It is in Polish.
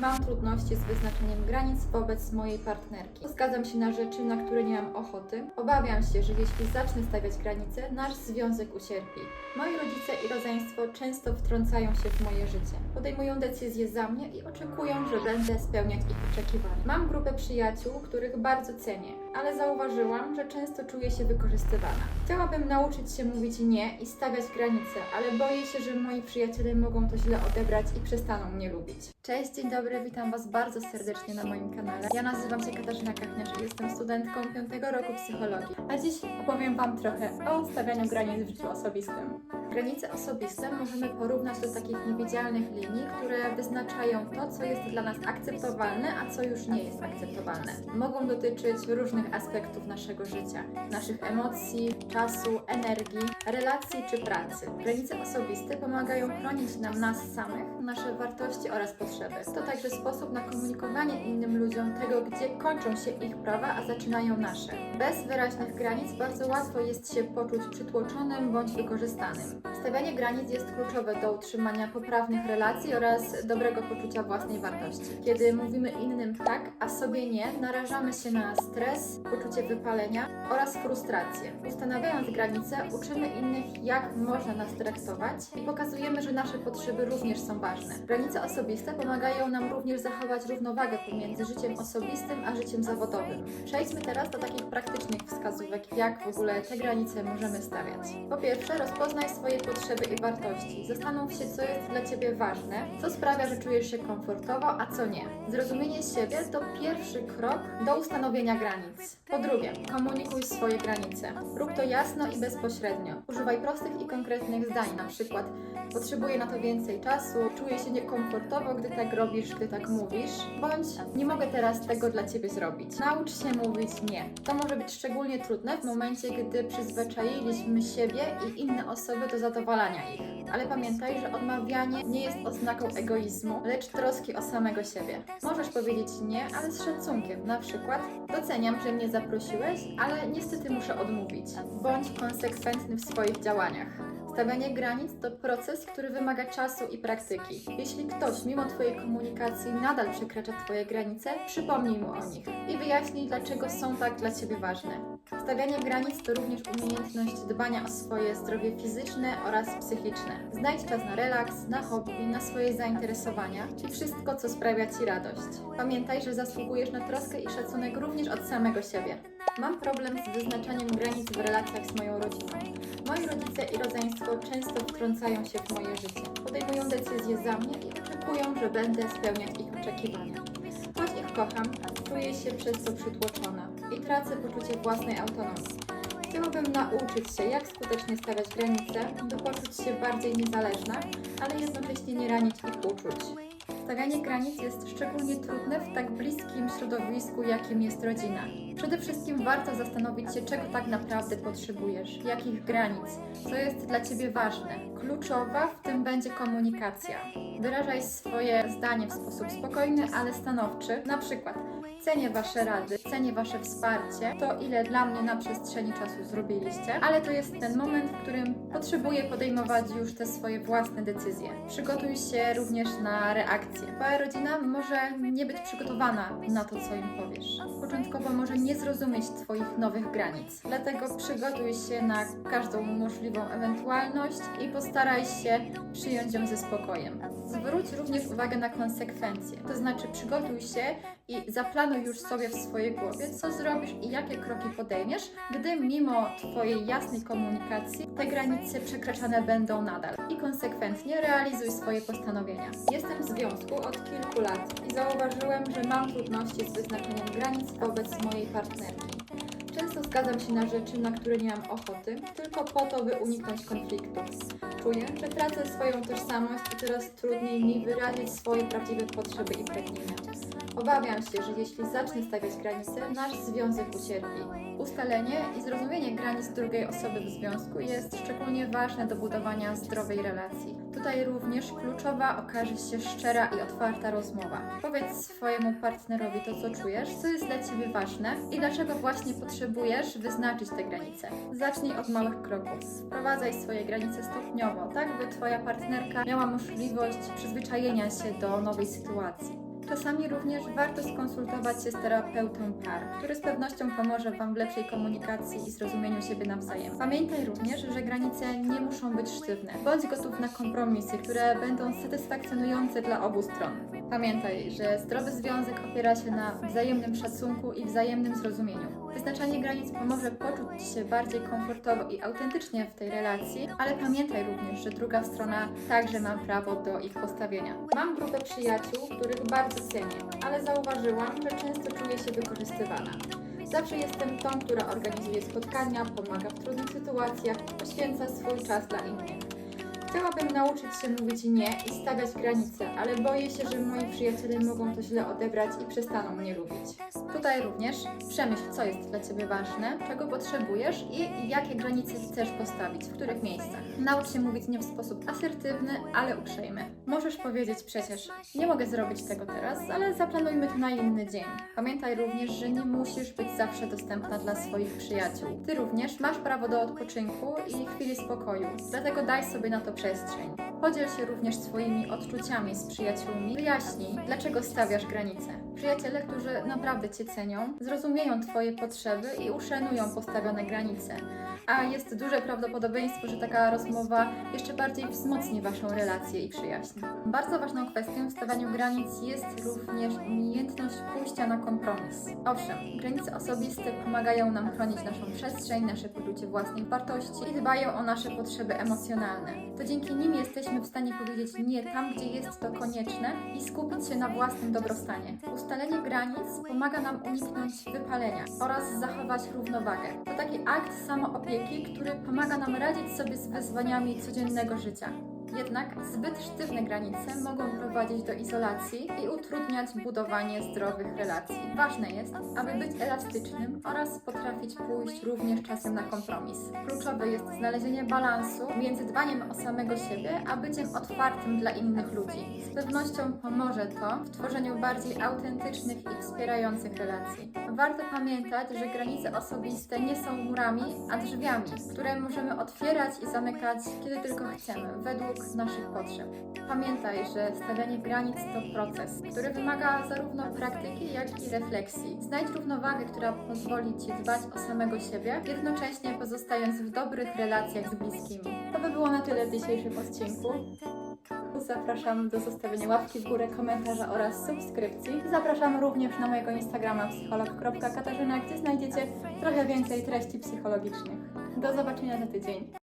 Mam trudności z wyznaczeniem granic wobec mojej partnerki. Zgadzam się na rzeczy, na które nie mam ochoty. Obawiam się, że jeśli zacznę stawiać granice, nasz związek ucierpi. Moi rodzice i rodzeństwo często wtrącają się w moje życie. Podejmują decyzje za mnie i oczekują, że będę spełniać ich oczekiwania. Mam grupę przyjaciół, których bardzo cenię, ale zauważyłam, że często czuję się wykorzystywana. Chciałabym nauczyć się mówić nie i stawiać granice, ale boję się, że moi przyjaciele mogą to źle odebrać i przestaną mnie lubić. Cześć, dzień dobry, witam Was bardzo serdecznie na moim kanale. Ja nazywam się Katarzyna Kachniarz i jestem studentką 5 roku psychologii. A dziś opowiem Wam trochę o stawianiu granic w życiu osobistym. Granice osobiste możemy porównać do takich niewidzialnych linii, które wyznaczają to, co jest dla nas akceptowalne, a co już nie jest akceptowalne. Mogą dotyczyć różnych aspektów naszego życia, naszych emocji, czasu, energii, relacji czy pracy. Granice osobiste pomagają chronić nam nas samych, nasze wartości oraz potrzeby. To także sposób na komunikowanie innym ludziom tego, gdzie kończą się ich prawa, a zaczynają nasze. Bez wyraźnych granic bardzo łatwo jest się poczuć przytłoczonym bądź wykorzystanym. Stawianie granic jest kluczowe do utrzymania poprawnych relacji oraz dobrego poczucia własnej wartości. Kiedy mówimy innym tak, a sobie nie, narażamy się na stres, poczucie wypalenia oraz frustrację. Ustanawiając granice, uczymy innych, jak można nas traktować i pokazujemy, że nasze potrzeby również są ważne. Granice osobiste pomagają nam również zachować równowagę pomiędzy życiem osobistym a życiem zawodowym. Przejdźmy teraz do takich praktycznych wskazówek, jak w ogóle te granice możemy stawiać. Po pierwsze, rozpoznaj swoje potrzeby i wartości. Zastanów się, co jest dla Ciebie ważne, co sprawia, że czujesz się komfortowo, a co nie. Zrozumienie siebie to pierwszy krok do ustanowienia granic. Po drugie, komunikuj swoje granice. Rób to jasno i bezpośrednio. Używaj prostych i konkretnych zdań, na przykład potrzebuję na to więcej czasu, czuję się niekomfortowo, gdy tak robisz, gdy tak mówisz, bądź nie mogę teraz tego dla Ciebie zrobić. Naucz się mówić nie. To może być szczególnie trudne w momencie, gdy przyzwyczailiśmy siebie i inne osoby do zadowalania ich. Ale pamiętaj, że odmawianie nie jest oznaką egoizmu, lecz troski o samego siebie. Możesz powiedzieć nie, ale z szacunkiem. Na przykład, doceniam, że mnie zaprosiłeś, ale niestety muszę odmówić. Bądź konsekwentny w swoich działaniach. Stawianie granic to proces, który wymaga czasu i praktyki. Jeśli ktoś mimo Twojej komunikacji nadal przekracza Twoje granice, przypomnij mu o nich i wyjaśnij, dlaczego są tak dla Ciebie ważne. Stawianie granic to również umiejętność dbania o swoje zdrowie fizyczne oraz psychiczne. Znajdź czas na relaks, na hobby, na swoje zainteresowania i wszystko, co sprawia Ci radość. Pamiętaj, że zasługujesz na troskę i szacunek również od samego siebie. Mam problem z wyznaczaniem granic w relacjach z moją rodziną. Moi rodzice i rodzeństwo często wtrącają się w moje życie. Podejmują decyzje za mnie i oczekują, że będę spełniać ich oczekiwania. Choć ich kocham, czuję się przez to przytłoczona i tracę poczucie własnej autonomii. Chciałabym nauczyć się, jak skutecznie stawiać granice, by poczuć się bardziej niezależna, ale jednocześnie nie ranić ich uczuć. Stawianie granic jest szczególnie trudne w tak bliskim środowisku, jakim jest rodzina. Przede wszystkim warto zastanowić się, czego tak naprawdę potrzebujesz, jakich granic, co jest dla Ciebie ważne. Kluczowa w tym będzie komunikacja. Wyrażaj swoje zdanie w sposób spokojny, ale stanowczy. Na przykład, cenię Wasze rady, cenię Wasze wsparcie, to ile dla mnie na przestrzeni czasu zrobiliście, ale to jest ten moment, w którym potrzebuję podejmować już te swoje własne decyzje. Przygotuj się również na reakcję. Twoja rodzina może nie być przygotowana na to, co im powiesz. Początkowo może nie zrozumieć Twoich nowych granic, dlatego przygotuj się na każdą możliwą ewentualność i postaraj się przyjąć ją ze spokojem. Zwróć również uwagę na konsekwencje, to znaczy przygotuj się i zaplanuj już sobie w swojej głowie, co zrobisz i jakie kroki podejmiesz, gdy mimo Twojej jasnej komunikacji te granice przekraczane będą nadal. I konsekwentnie realizuj swoje postanowienia. Jestem w związku od kilku lat i zauważyłem, że mam trudności z wyznaczeniem granic wobec mojej partnerki. Często zgadzam się na rzeczy, na które nie mam ochoty, tylko po to, by uniknąć konfliktów. Czuję, że tracę swoją tożsamość i coraz trudniej mi wyrazić swoje prawdziwe potrzeby i pragnienia. Obawiam się, że jeśli zacznę stawiać granice, nasz związek ucierpi. Ustalenie i zrozumienie granic drugiej osoby w związku jest szczególnie ważne do budowania zdrowej relacji. Tutaj również kluczowa okaże się szczera i otwarta rozmowa. Powiedz swojemu partnerowi to, co czujesz, co jest dla Ciebie ważne i dlaczego właśnie potrzebujesz wyznaczyć te granice. Zacznij od małych kroków. Wprowadzaj swoje granice stopniowo, tak by Twoja partnerka miała możliwość przyzwyczajenia się do nowej sytuacji. Czasami również warto skonsultować się z terapeutą par, który z pewnością pomoże Wam w lepszej komunikacji i zrozumieniu siebie nawzajem. Pamiętaj również, że granice nie muszą być sztywne. Bądź gotów na kompromisy, które będą satysfakcjonujące dla obu stron. Pamiętaj, że zdrowy związek opiera się na wzajemnym szacunku i wzajemnym zrozumieniu. Wyznaczanie granic pomoże poczuć się bardziej komfortowo i autentycznie w tej relacji, ale pamiętaj również, że druga strona także ma prawo do ich postawienia. Mam grupę przyjaciół, których bardzo cenię, ale zauważyłam, że często czuję się wykorzystywana. Zawsze jestem tą, która organizuje spotkania, pomaga w trudnych sytuacjach, poświęca swój czas dla innych. Chciałabym nauczyć się mówić nie i stawiać granice, ale boję się, że moi przyjaciele mogą to źle odebrać i przestaną mnie lubić. Tutaj również przemyśl, co jest dla Ciebie ważne, czego potrzebujesz i jakie granice chcesz postawić, w których miejscach. Naucz się mówić nie w sposób asertywny, ale uprzejmy. Możesz powiedzieć przecież, nie mogę zrobić tego teraz, ale zaplanujmy to na inny dzień. Pamiętaj również, że nie musisz być zawsze dostępna dla swoich przyjaciół. Ty również masz prawo do odpoczynku i chwili spokoju, dlatego daj sobie na to przestrzeń. Podziel się również swoimi odczuciami z przyjaciółmi, wyjaśnij, dlaczego stawiasz granice. Przyjaciele, którzy naprawdę Cię cenią, zrozumieją Twoje potrzeby i uszanują postawione granice. A jest duże prawdopodobieństwo, że taka rozmowa jeszcze bardziej wzmocni Waszą relację i przyjaźń. Bardzo ważną kwestią w stawianiu granic jest również umiejętność pójścia na kompromis. Owszem, granice osobiste pomagają nam chronić naszą przestrzeń, nasze poczucie własnej wartości i dbają o nasze potrzeby emocjonalne. To dzięki nim jesteśmy w stanie powiedzieć nie tam, gdzie jest to konieczne i skupić się na własnym dobrostanie. Ustalenie granic pomaga nam uniknąć wypalenia oraz zachować równowagę. To taki akt samoopieki, który pomaga nam radzić sobie z wyzwaniami codziennego życia. Jednak zbyt sztywne granice mogą prowadzić do izolacji i utrudniać budowanie zdrowych relacji. Ważne jest, aby być elastycznym oraz potrafić pójść również czasem na kompromis. Kluczowe jest znalezienie balansu między dbaniem o samego siebie, a byciem otwartym dla innych ludzi. Z pewnością pomoże to w tworzeniu bardziej autentycznych i wspierających relacji. Warto pamiętać, że granice osobiste nie są murami, a drzwiami, które możemy otwierać i zamykać, kiedy tylko chcemy, według naszych potrzeb. Pamiętaj, że stawianie granic to proces, który wymaga zarówno praktyki, jak i refleksji. Znajdź równowagę, która pozwoli Ci dbać o samego siebie, jednocześnie pozostając w dobrych relacjach z bliskimi. To by było na tyle w dzisiejszym odcinku. Zapraszam do zostawienia łapki w górę, komentarza oraz subskrypcji. Zapraszam również na mojego Instagrama psycholog.katarzyna, gdzie znajdziecie trochę więcej treści psychologicznych. Do zobaczenia za tydzień.